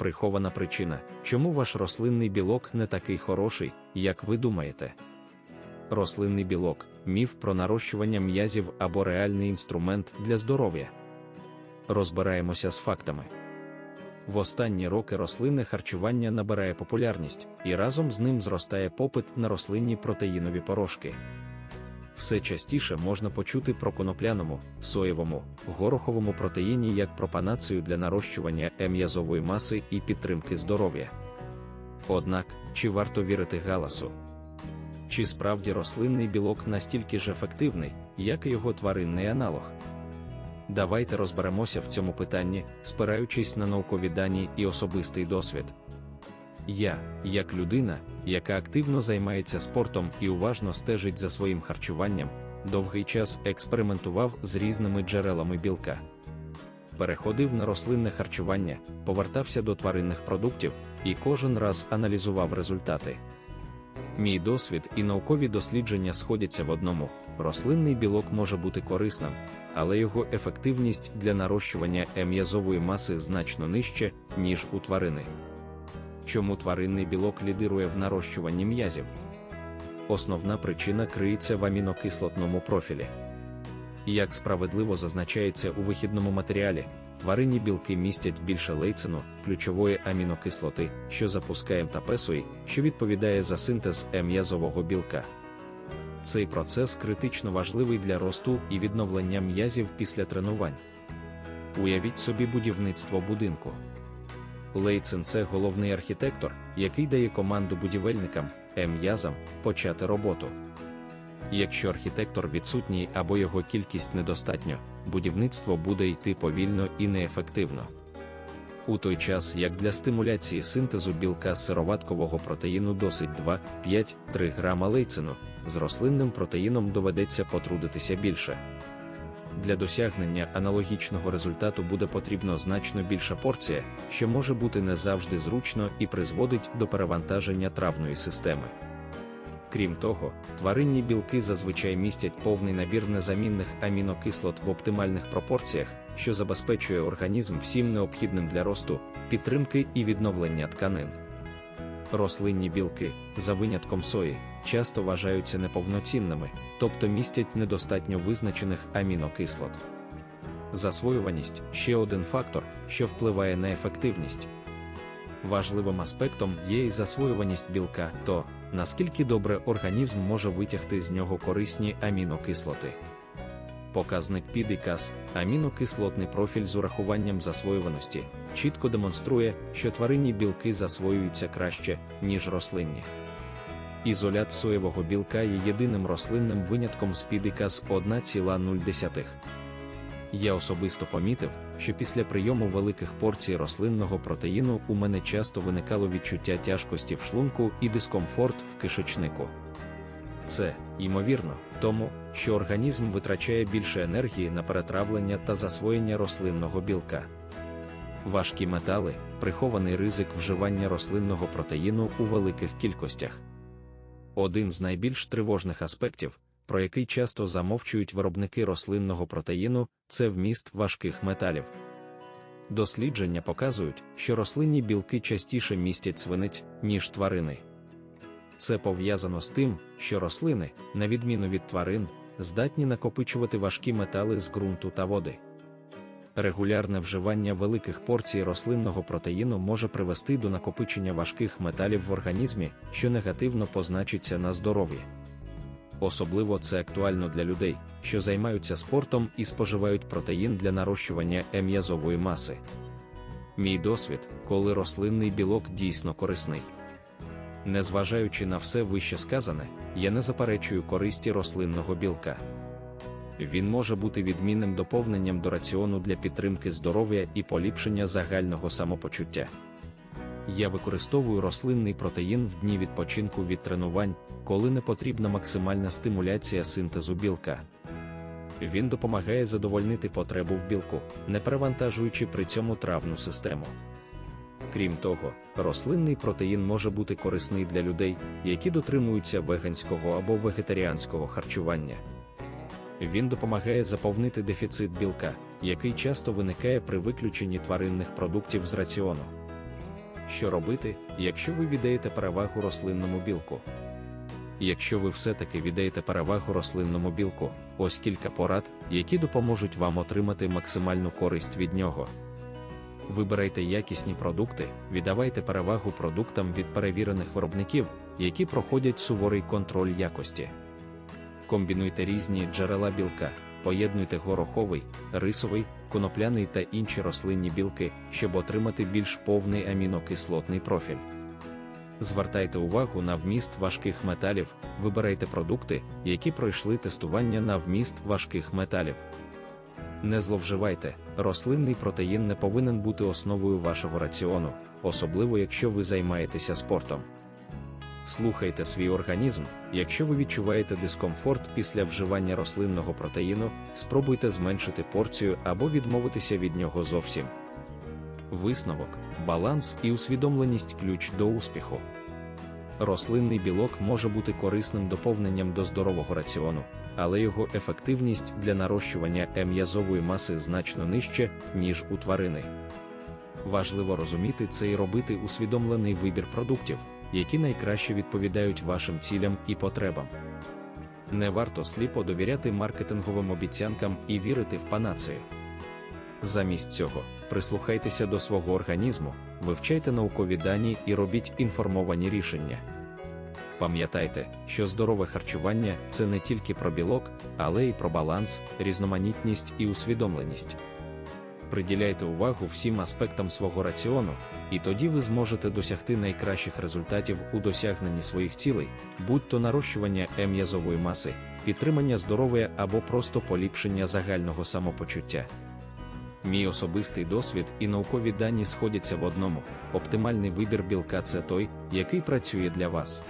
прихована причина, чому ваш рослинний білок не такий хороший, як ви думаєте. Рослинний білок міф про нарощування м'язів або реальний інструмент для здоров'я. Розбираємося з фактами. В останні роки рослинне харчування набирає популярність, і разом з ним зростає попит на рослинні протеїнові порошки. Все частіше можна почути про конопляному, соєвому, гороховому протеїні як пропанацію для нарощування м'язової маси і підтримки здоров'я. Однак, чи варто вірити галасу? Чи справді рослинний білок настільки ж ефективний, як і його тваринний аналог? Давайте розберемося в цьому питанні, спираючись на наукові дані і особистий досвід. Я, як людина, яка активно займається спортом і уважно стежить за своїм харчуванням, довгий час експериментував з різними джерелами білка. Переходив на рослинне харчування, повертався до тваринних продуктів і кожен раз аналізував результати. Мій досвід і наукові дослідження сходяться в одному: рослинний білок може бути корисним, але його ефективність для нарощування м'язової маси значно нижче, ніж у тварини. Чому тваринний білок лідирує в нарощуванні м'язів? Основна причина криється в амінокислотному профілі. Як справедливо зазначається у вихідному матеріалі, тваринні білки містять більше лейцину, ключової амінокислоти, що запускає МТПСУІ, що відповідає за синтез м'язового білка. Цей процес критично важливий для росту і відновлення м'язів після тренувань. Уявіть собі будівництво будинку. Лейцин це головний архітектор, який дає команду будівельникам, м'язам, почати роботу. Якщо архітектор відсутній або його кількість недостатньо, будівництво буде йти повільно і неефективно. У той час, як для стимуляції синтезу білка сироваткового протеїну досить 2-5-3 грама лейцину, з рослинним протеїном доведеться потрудитися більше. Для досягнення аналогічного результату буде потрібно значно більша порція, що може бути не завжди зручно і призводить до перевантаження травної системи. Крім того, тваринні білки зазвичай містять повний набір незамінних амінокислот в оптимальних пропорціях, що забезпечує організм всім необхідним для росту, підтримки і відновлення тканин. Рослинні білки, за винятком сої, часто вважаються неповноцінними, тобто містять недостатньо визначених амінокислот. Засвоюваність ще один фактор, що впливає на ефективність. Важливим аспектом є і засвоюваність білка, то наскільки добре організм може витягти з нього корисні амінокислоти. Показник PDCAS, амінокислотний профіль з урахуванням засвоюваності, чітко демонструє, що тваринні білки засвоюються краще, ніж рослинні. Ізолят соєвого білка є єдиним рослинним винятком з PDCAS 1,0. Я особисто помітив, що після прийому великих порцій рослинного протеїну у мене часто виникало відчуття тяжкості в шлунку і дискомфорт в кишечнику. Це, ймовірно, тому, що організм витрачає більше енергії на перетравлення та засвоєння рослинного білка. Важкі метали, прихований ризик вживання рослинного протеїну у великих кількостях. Один з найбільш тривожних аспектів, про який часто замовчують виробники рослинного протеїну, це вміст важких металів. Дослідження показують, що рослинні білки частіше містять свинець, ніж тварини. Це пов'язано з тим, що рослини, на відміну від тварин, здатні накопичувати важкі метали з ґрунту та води. Регулярне вживання великих порцій рослинного протеїну може привести до накопичення важких металів в організмі, що негативно позначиться на здоров'ї. Особливо це актуально для людей, що займаються спортом і споживають протеїн для нарощування м'язової маси. Мій досвід, коли рослинний білок дійсно корисний. Незважаючи на все вище сказане, я не заперечую користі рослинного білка. Він може бути відмінним доповненням до раціону для підтримки здоров'я і поліпшення загального самопочуття. Я використовую рослинний протеїн в дні відпочинку від тренувань, коли не потрібна максимальна стимуляція синтезу білка. Він допомагає задовольнити потребу в білку, не перевантажуючи при цьому травну систему. Крім того, рослинний протеїн може бути корисний для людей, які дотримуються веганського або вегетаріанського харчування. Він допомагає заповнити дефіцит білка, який часто виникає при виключенні тваринних продуктів з раціону. Що робити, якщо ви віддаєте перевагу рослинному білку? Якщо ви все-таки віддаєте перевагу рослинному білку, ось кілька порад, які допоможуть вам отримати максимальну користь від нього. Вибирайте якісні продукти, віддавайте перевагу продуктам від перевірених виробників, які проходять суворий контроль якості. Комбінуйте різні джерела білка, поєднуйте гороховий, рисовий, конопляний та інші рослинні білки, щоб отримати більш повний амінокислотний профіль. Звертайте увагу на вміст важких металів, вибирайте продукти, які пройшли тестування на вміст важких металів. Не зловживайте, рослинний протеїн не повинен бути основою вашого раціону, особливо якщо ви займаєтеся спортом. Слухайте свій організм, якщо ви відчуваєте дискомфорт після вживання рослинного протеїну, спробуйте зменшити порцію або відмовитися від нього зовсім. Висновок, баланс і усвідомленість ключ до успіху. Рослинний білок може бути корисним доповненням до здорового раціону, але його ефективність для нарощування м'язової маси значно нижче, ніж у тварини. Важливо розуміти це і робити усвідомлений вибір продуктів, які найкраще відповідають вашим цілям і потребам. Не варто сліпо довіряти маркетинговим обіцянкам і вірити в панацею. Замість цього, прислухайтеся до свого організму, вивчайте наукові дані і робіть інформовані рішення. Пам'ятайте, що здорове харчування це не тільки про білок, але й про баланс, різноманітність і усвідомленість. Приділяйте увагу всім аспектам свого раціону, і тоді ви зможете досягти найкращих результатів у досягненні своїх цілей, будь то нарощування м'язової маси, підтримання здоров'я або просто поліпшення загального самопочуття. Мій особистий досвід і наукові дані сходяться в одному: оптимальний вибір білка це той, який працює для вас.